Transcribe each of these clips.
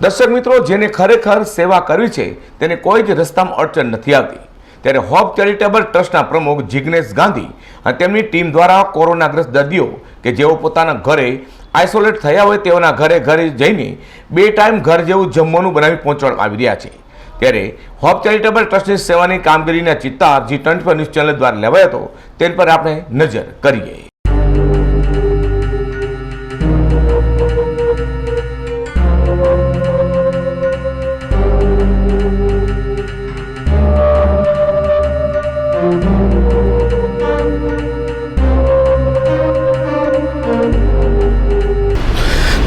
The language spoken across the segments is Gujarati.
દર્શક મિત્રો, જેને ખરેખર સેવા કરવી છે, તેને કોઈ જ રસ્તામાં અડચણ નથી આવતી. ત્યારે હોપ ચેરિટેબલ ટ્રસ્ટના પ્રમુખ જિગ્નેશ ગાંધી અને તેમની ટીમ દ્વારા કોરોનાગ્રસ્ત દર્દીઓ કે જેઓ પોતાના ઘરે આઇસોલેટ થયા હોય તેઓના ઘરે ઘરે જઈને બે ટાઈમ ઘર જેવું જમવાનું બનાવી પહોંચાડવામાં આવી રહ્યા છે. ત્યારે હોપ ચેરિટેબલ ટ્રસ્ટની સેવાની કામગીરીના ચિત્તાર જી ટ્વેન્ટી ન્યૂઝ ચેનલ દ્વારા લેવાયો હતો, તેની પર આપણે નજર કરીએ.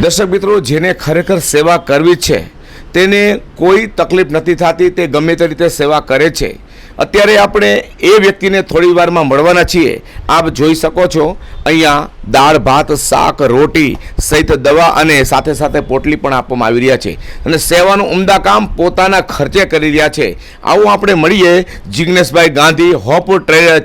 દર્શક મિત્રો, જેને ખરેખર સેવા કરવી છે, તેને કોઈ તકલીફ નથી થતી, તે ગમે તે રીતે સેવા કરે છે. અત્યારે આપણે એ વ્યક્તિને થોડી વારમાં મળવાના છીએ. આપ જોઈ શકો છો અહીંયા દાળ ભાત શાક રોટી સહિત દવા અને સાથે સાથે પોટલી પણ આપવામાં આવી રહ્યા છે. અને સેવાનું ઉમદા કામ પોતાના ખર્ચે કરી રહ્યા છે. આવું આપણે મળીએ. જિગ્નેશભાઈ ગાંધી હોપ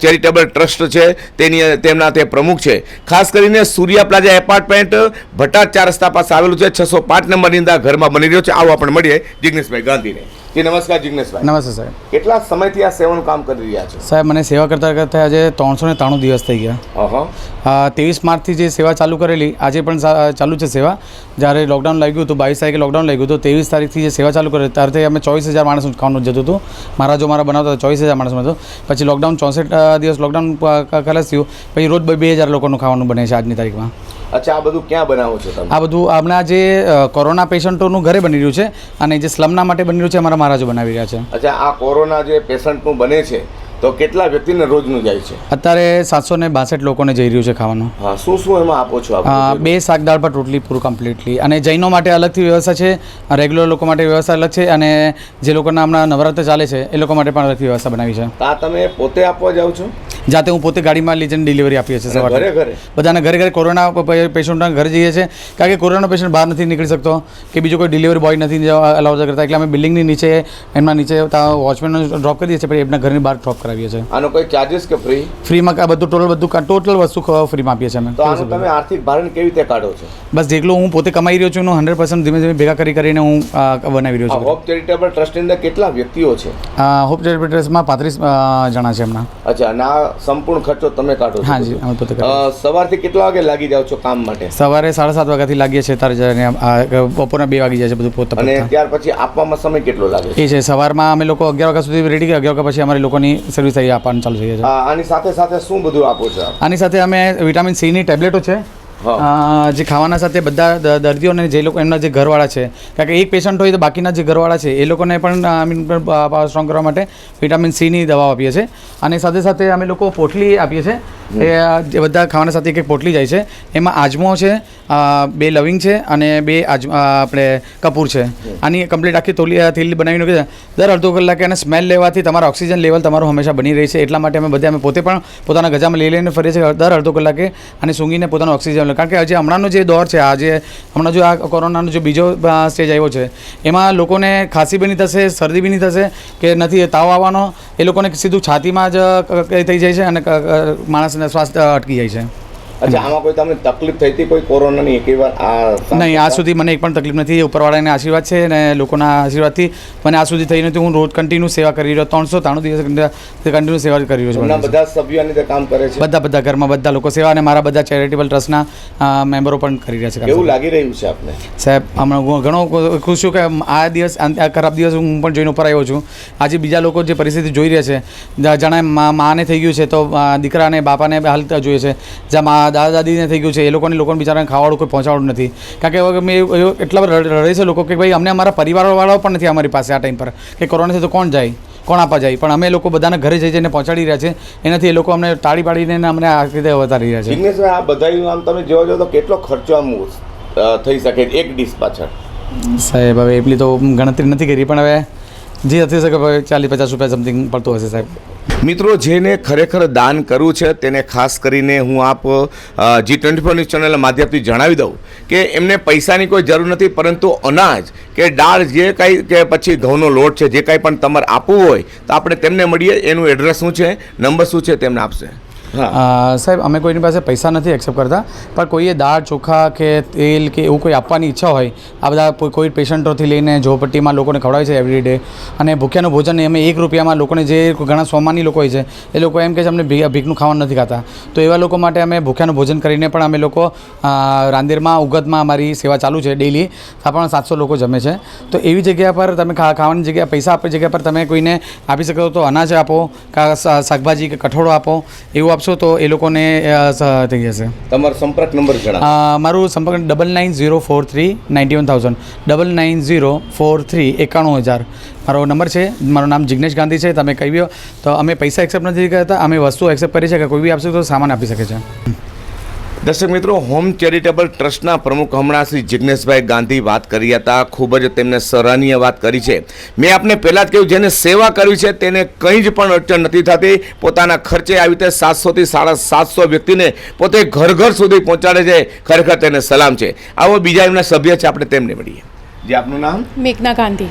ચેરિટેબલ ટ્રસ્ટ છે. તેની તેમના તે પ્રમુખ છે. ખાસ કરીને સૂર્યા પ્લાઝા એપાર્ટમેન્ટ ભટ્ટા ચાર રસ્તા પાસે આવેલું છે. છસો પાંચ નંબરની અંદર ઘરમાં બની રહ્યો છે. આવું આપણે મળીએ જિગ્નેશભાઈ ગાંધીને. જી નમસ્કાર જિગ્નેશભાઈ. નમસ્તે સાહેબ. કેટલા સમયથી આ સેવાનું કામ કરી રહ્યા છે? સાહેબ મને સેવા કરતા કરતાં આજે ત્રણસો ને ત્રાણું દિવસ થઈ ગયા. અહં. ત્રેવીસ માર્ચથી જે સેવા ચાલુ કરેલી આજે પણ ચાલુ છે સેવા. જ્યારે લોકડાઉન લાગ્યું હતું બાવીસ તારીખે લોકડાઉન લાગ્યું હતું ત્રેવીસ તારીખથી જે સેવા ચાલુ કરેલી ત્યારથી અમે ચોવીસ હજાર માણસ ખાવાનું જતું હતું. મારા જો મારા બનાવતા ચોવીસ હજાર માણસમાં હતું. પછી લોકડાઉન ચોસઠ દિવસ લોકડાઉન ખલાસ થયું. પછી રોજ બે હજાર લોકોનું ખાવાનું બને છે આજની તારીખમાં. અચ્છા આ બધું ક્યાં બનાવો છો તમે? આ બધું હમણાં જે કોરોના પેશન્ટોનું ઘરે બની રહ્યું છે અને જે સ્લમના માટે બની રહ્યું છે અમારા મહારાજો બનાવી રહ્યા છે. અચ્છા આ કોરોના જે પેશન્ટનું બને છે તો કેટલા વ્યક્તિને રોજનું જાય છે? અત્યારે સાતસો ને બાસઠ લોકોને જઈ રહ્યું છે ખાવાનું. હા શું શું એમાં આપો છો આપ બે શાક દાળ પર રોટલી પૂરું કમ્પ્લીટલી અને જૈનો માટે અલગથી વ્યવસ્થા છે રેગ્યુલર લોકો માટે વ્યવસ્થા અલગ છે અને જે લોકોના હમણાં નવરાત્ર ચાલે છે એ લોકો માટે પણ અલગથી વ્યવસ્થા બનાવી છે. આ તમે પોતે આપવા જાઓ છો? જાતે હું પોતે ગાડીમાં લઈ જઈને ડિલિવરી આપીએ છીએ સવારે. બધાને ઘરે ઘરે કોરોના પેશન્ટના ઘરે જઈએ છીએ. કારણ કે કોરોના પેશન્ટ બહાર નથી નીકળી શકતો કે બીજો કોઈ ડિલિવરી બોય નથી અલાઉ કરતા. એટલે અમે બિલ્ડિંગની નીચે એમના નીચે વોચમેનનો ડ્રોપ કરી દઈએ છીએ પછી એમના ઘરની બહાર ડ્રોપ કરાવીએ છીએ. આનો કોઈ ચાર્જિસ કે ફ્રી ફ્રીમાં બધું ટોટલ બધું ટોટલ વસ્તુ ફ્રીમાં આપીએ છીએ અમે. તમે આર્થિક ભારણ કેવી રીતે કાઢો છો? બસ જેટલું હું પોતે કમાઈ રહ્યો છું એનું હંડ્રેડ પર્સન્ટ ધીમે ધીમે ભેગા કરી કરીને હું બનાવી રહ્યો છું. હોપ ચેરિટેબલ ટ્રસ્ટની અંદર કેટલા વ્યક્તિઓ છે? હોપ ચેરિટેબલ્સમાં પાંત્રીસ જણા છે હમણાં અચ્છા આ સંપૂર્ણ ખર્ચો તમે કાઢો હા જી અમે પોતે સવારથી કેટલા વાગે લાગી જાઓ છો કામ માટે? સવારે સાડા સાત વાગ્યાથી લાગીએ છીએ તારે જઈને બપોરના બે વાગી જાય છે બધું પોતે અને ત્યાર પછી આપવામાં સમય કેટલો લાગે છે? એ છે સવારમાં અમે લોકો અગિયાર વાગ્યા સુધી રેડી અગિયાર વાગ્યા પછી અમારી લોકોની સર્વિસ આવી આપવાનું ચાલુ થઈ જાય છે. આની સાથે સાથે શું બધું આપો છો આની સાથે અમે વિટામિન સીની ટેબ્લેટો છે જે ખાવાના સાથે બધા દર્દીઓને જે લોકો, એમના જે ઘરવાળા છે, કારણ કે એક પેશન્ટ હોય તો બાકીના જે ઘરવાળા છે, એ લોકોને પણ મીન સ્ટ્રોંગ કરવા માટે વિટામિન સીની દવાઓ આપીએ છીએ. અને સાથે સાથે અમે લોકો પોટલી આપીએ છીએ. એ જે બધા ખાવાના સાથે એક પોટલી જાય છે. એમાં આજમો છે બે લવિંગ છે અને બે આજ આપણે કપૂર છે. આની કમ્પ્લીટ આખી તોલી થેલી બનાવીને મૂકી છે. દર અડધો કલાકે અને સ્મેલ લેવાથી તમારો ઓક્સિજન લેવલ તમારું હંમેશા બની રહે છે. એટલા માટે અમે બધા અમે પોતે પણ પોતાના ગજામાં લઈ લઈને ફરીએ છીએ. દર અડધો કલાકે અને સૂંઘીને પોતાનો ઓક્સિજન કારણ કે હજી હમણાંનો જે દોર છે, આ જે હમણાં જો આ કોરોનાનો જે બીજો સ્ટેજ આવ્યો છે, એમાં લોકોને ખાંસી બી નહીં થશે, શરદી બી નહીં થશે, કે નથી, તાવ આવવાનો, એ લોકોને સીધું છાતીમાં જ થઈ જાય છે અને માણસને શ્વાસ અટકી જાય છે. અચ્છા આમાં કોઈ તમને તકલીફ થઈ હતી કોઈ કોરોનાની એક વાર આ નહીં આ સુધી મને એક પણ તકલીફ નથી. ઉપરવાળાને આશીર્વાદ છે અને લોકોના આશીર્વાદથી. મને આ સુધી થઈ નથી હું રોજ કન્ટિન્યુ સેવા કરી રહ્યો ત્રણસો ત્રાણું દિવસ કન્ટિન્યુ સેવા કરી રહ્યો છું બધા સભ્યો કામ કરે છે? બધા બધા ઘરમાં બધા લોકો સેવા અને મારા બધા ચેરિટેબલ ટ્રસ્ટના મેમ્બરો પણ કરી રહ્યા છે એવું લાગી રહ્યું છે આપને? સાહેબ હમણાં હું ઘણો ખુશ છું કે આ દિવસ આ ખરાબ દિવસ હું પણ જોઈને ઉપર આવ્યો છું. આજે બીજા લોકો જે પરિસ્થિતિ જોઈ રહ્યા છે જણાય માને થઈ ગયું છે તો દીકરાને બાપાને હાલ જોઈએ છે. જ્યાં મા દાદા દાદીને થઈ ગયું છે એ લોકોને લોકોને બિચારાને ખાવાડું કોઈ પહોંચાડવું નથી. કારણ કે હવે મેં એટલા બધા રડે છે લોકો કે ભાઈ અમને અમારા પરિવારવાળાઓ પણ નથી અમારી પાસે આ ટાઈમ પર. કે કોરોના છે તો કોણ જાય? કોણ આપવા જાય? પણ અમે લોકો બધાને ઘરે જઈ જઈને પહોંચાડી રહ્યા છે. એનાથી એ લોકો અમને તાળી પાડીને અમને આ રીતે વધારી રહ્યા છે. આ બધા આમ તમે જોવા જાઓ તો કેટલો ખર્ચો આમ થઈ શકે એક ડીશ પાછળ? સાહેબ હવે એટલી તો ગણતરી નથી કરી પણ હવે જે થઈ શકે ચાલીસ પચાસ રૂપિયા સમથિંગ પડતું હશે સાહેબ. મિત્રો, જેને ખરેખર દાન કરવું છે, તેને ખાસ કરીને હું આપ જી ટ્વેન્ટી ફોર ન્યૂઝ ચેનલના માધ્યમથી જણાવી દઉં કે એમને પૈસાની કોઈ જરૂર નથી, પરંતુ અનાજ કે દાળ જે કાંઈ કે પછી ઘઉંનો લોટ છે, જે કાંઈ પણ તમારે આપવું હોય, તો આપણે તેમને મળીએ. એનું એડ્રેસ શું છે? નંબર શું છે? તેમને આપશે. સાહેબ, અમે કોઈની પાસે પૈસા નથી એક્સેપ્ટ કરતા, પણ કોઈએ દાળ, ચોખા કે તેલ કે એવું કોઈ આપવાની ઈચ્છા હોય, આ બધા કોઈ- પેશન્ટોથી લઈને ઝોપટ્ટીમાં લોકોને ખવડાવે છે એવરી ડે અને ભૂખ્યાનું ભોજન અમે એક રૂપિયામાં લોકોને જે ઘણા સોમાની લોકો હોય છે, એ લોકો એમ કે છે, અમને ભીખનું ખાવાનું નથી ખાતા. તો એવા લોકો માટે અમે ભૂખ્યાનું ભોજન કરીને પણ અમે લોકો રાંદેરમાં, ઉગતમાં અમારી સેવા ચાલુ છે ડેલી પણ સાતસો લોકો જમે છે. તો એવી જગ્યા પર તમે ખાવાની જગ્યા, પૈસા આપવાની જગ્યા પર તમે કોઈને આપી શકો તો અનાજ આપો, કાં શાકભાજી કે કઠોળો આપો, એવું આપશો તો એ લોકોને થઈ જશે. તમારો સંપર્ક નંબર જણાવો. મારું સંપર્ક double nine zero four three ninety one thousand double nine zero four three એકાણું હજાર. મારો નંબર છે મારું નામ જિગ્નેશ ગાંધી છે તમે કહી તો અમે પૈસા એક્સેપ્ટ નથી કરતા અમે વસ્તુ એક્સેપ્ટ કરી છે કે કોઈ બી આપશે તો સામાન આપી શકે છે. દર્શક મિત્રો, હોમ ચેરિટેબલ ટ્રસ્ટના પ્રમુખ હમણાં શ્રી જિજ્ઞેશભાઈ ગાંધી વાત કરી હતા. ખૂબ જ તેમને સરાહનીય વાત કરી છે. મેં આપને પહેલાં જ કહ્યું, જેને સેવા કરવી છે, તેને કંઈ જ પણ અડચણ નથી થતી. પોતાના ખર્ચે આવી રીતે સાતસોથી સાડા સાતસો વ્યક્તિને પોતે ઘર ઘર સુધી પહોંચાડે છે. ખરેખર તેને સલામ છે. આવો બીજા એમના સભ્ય છે, આપણે તેમને મળીએ. જે આપનું નામ? મેઘના ગાંધી.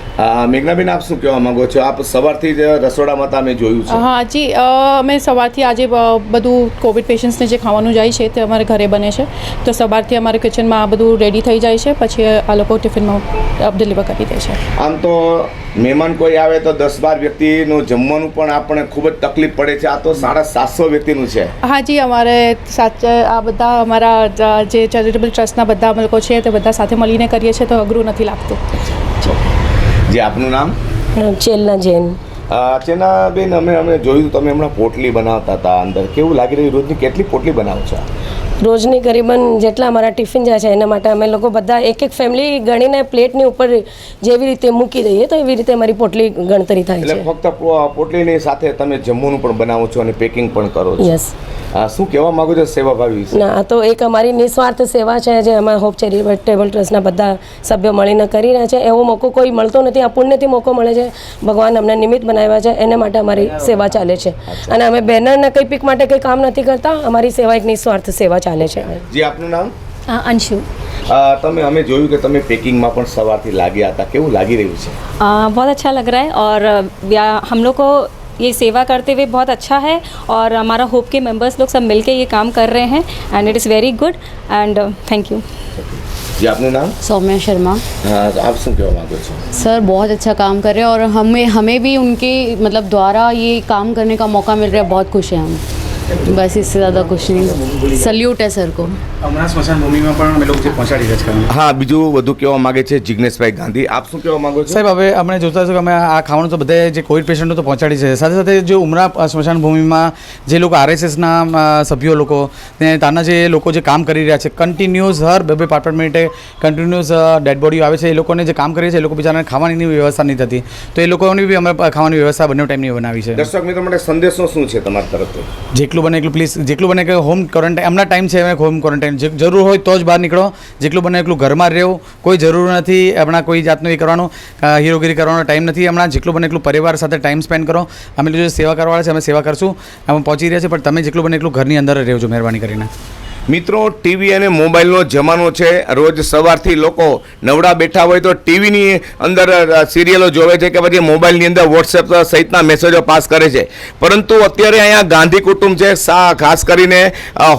મેઘનાબેન આપ શું કહેવા માંગો છો? આપ સવારથી જ રસોડામાં તમે જોયું છે. હા જી અમે સવારથી આજે બધું કોવિડ પેશન્ટ્સને જે ખાવાનું જાય છે તે અમારે ઘરે બને છે. તો સવારથી અમારે કિચનમાં આ બધું રેડી થઈ જાય છે. પછી આ લોકો ટિફિનમાં ડિલિવર કરી દે છે. આમ તો મહેમાન કોઈ આવે તો દસ બાર વ્યક્તિનું જમવાનું પણ આપણને ખૂબ જ તકલીફ પડે છે. આ તો સાડા સાતસો વ્યક્તિનું છે. હા જી અમારે સાચે આ બધા અમારા જે ચેરિટેબલ ટ્રસ્ટના બધા લોકો છે તે બધા સાથે મળીને કરીએ છીએ તો અઘરું નથી લાગતું. જે આપનું નામ? ચેલના જૈન. ચેના બેન અમે અમે જોયું તમે હમણાં પોટલી બનાવતા હતા અંદર. કેવું લાગી રહ્યું? રોજની કેટલી પોટલી બનાવો છો? રોજની કરીબન જેટલા અમારા ટિફિન જાય છે એના માટે અમે લોકો બધા એક એક ફેમિલી ગણીને પ્લેટની ઉપર જેવી રીતે મૂકી દઈએ તો એવી રીતે અમારી પોટલી ગણતરી થાય એટલે છે. ફક્ત પોટલીની સાથે તમે જમવાનું પણ બનાવો છો અને પેકિંગ પણ કરો છો. યસ શું કહેવા માંગો છો સેવાભાવી વિશે ના આ તો એક અમારી નિસ્વાર્થ સેવા છે જે અમે હોપ ચેરિટેબલ ટ્રસ્ટના બધા સભ્યો મળીને કરી રહ્યા છે એવો મોકો કોઈ મળતો નથી આ પુણ્યથી મોકો મળે છે ભગવાન અમને નિમિત્ત બનાવ્યા છે એને માટે અમારી સેવા ચાલે છે અને અમે બેનરના કંઈ પીક માટે કંઈ કામ નથી કરતા અમારી સેવા એક નિસ્વાર્થ સેવા ચાલે છે જે આપનું નામ अंशु અ, તમે અમે જોયું કે તમે પેકિંગમાં પણ સવારથી લાગ્યા હતા કેવું લાગી રહ્યું છે आ, बहुत अच्छा लग रहा है और अ, या- हम लोग को ये सेवा करते हुए बहुत अच्छा है और हमारा होप के मेंबर्स लोग सब मिलके ये काम कर रहे हैं and it is very good and thank you जी आपने नाम? सौम्या शर्मा। हाँ, आप सुन के अच्छा सर बहुत अच्छा काम कर रहे हैं और हमें हमें भी उनके मतलब द्वारा ये काम करने का मौका मिल रहा है बहुत खुश हैं हम। बस इससे ज़्यादा कुछ नहीं सल्यूट है सर को હમણાં સ્મશાન ભૂમિમાં પણ અમે લોકો જે પહોંચાડી રહ્યા છે હા બીજું વધુ કહેવા માંગે છે જિજ્ઞેશભાઈ ગાંધી આપ શું કહેવા માંગો છો સાહેબ હવે અમે જોતા છો કે અમે આ ખાવાનું તો બધે જે કોવિડ પેશન્ટો તો પહોંચાડી છે સાથે સાથે જે ઉમરા અ, સ્મશાન ભૂમિમાં જે લોકો આરએસએસના સભ્યો લોકો ને ત્યાંના જે લોકો જે કામ કરી રહ્યા છે કન્ટિન્યુઅસ હર બે બે પાંચ પાંચ મિનિટે કન્ટિન્યુઅસ ડેડ બોડીઓ આવે છે એ લોકોને જે કામ કરીએ છે એ લોકો બિચારાને ખાવાની વ્યવસ્થા નહીં થતી તો એ લોકોની બી અમે ખાવાની વ્યવસ્થા બંને ટાઈમની બનાવી છે દર્શક મિત્રો માટે સંદેશો શું છે તમારા તરફથી જેટલું બને એટલું પ્લીઝ જેટલું બને કે હોમ ક્વોરન્ટાઇન એમના ટાઈમ છે હવે હોમ ક્વોરન્ટાઇન જરૂર હોય તો જ બહાર નીકળો. જેટલું બને એટલું ઘરમાં રહેવું. કોઈ જરૂર નથી હમણાં કોઈ જાતનું એ કરવાનું. હીરોગીરી કરવાનો ટાઈમ નથી. હમણાં જેટલું બને એટલું પરિવાર સાથે ટાઈમ સ્પેન્ડ કરો. અમે જે સેવા કરવાવાળા છે, અમે સેવા કરશું. અમે પહોંચી રહ્યા છીએ, પણ તમે જેટલું બને એટલું ઘરની અંદર રહેજો, મહેરબાની કરીને. મિત્રો, ટીવી અને મોબાઈલનો જમાનો છે. રોજ સવારથી લોકો નવડા બેઠા હોય તો ટીવીની અંદર સિરિયલો જોવે છે કે પછી મોબાઈલની અંદર વોટ્સએપ સહિતના મેસેજો પાસ કરે છે. પરંતુ અત્યારે અહીંયા ગાંધી કુટુંબ છે, સા, ખાસ કરીને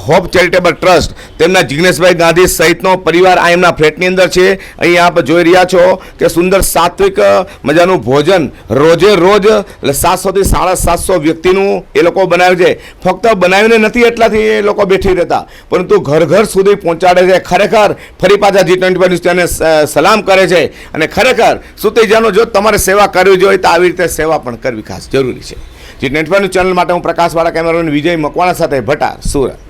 હોપ ચેરિટેબલ ટ્રસ્ટ તેમના જિગ્નેશભાઈ ગાંધી સહિતનો પરિવાર આ એમના ફ્લેટની અંદર છે. અહીં આપ જોઈ રહ્યા છો કે સુંદર સાત્વિક મજાનું ભોજન રોજે રોજ સાતસોથી સાડા સાતસો વ્યક્તિનું એ લોકો બનાવે છે. ફક્ત બનાવીને નથી એટલાથી એ લોકો બેઠી રહેતા. પરંતુ ઘર ઘર સુધી પહોંચાડે છે. ખરેખર ફરી પાછા જી ટ્વેન્ટી ન્યૂઝ સલામ કરે છે અને ખરેખર સુતેજાનો જો તમારે સેવા કરવી જોઈએ તો આવી રીતે સેવા પણ કરવી ખાસ જરૂરી છે. જી ટ્વેન્ટી ચેનલ માટે હું પ્રકાશવાળા કેમેરામેન વિજય મકવાણા સાથે ભટાર સુરત.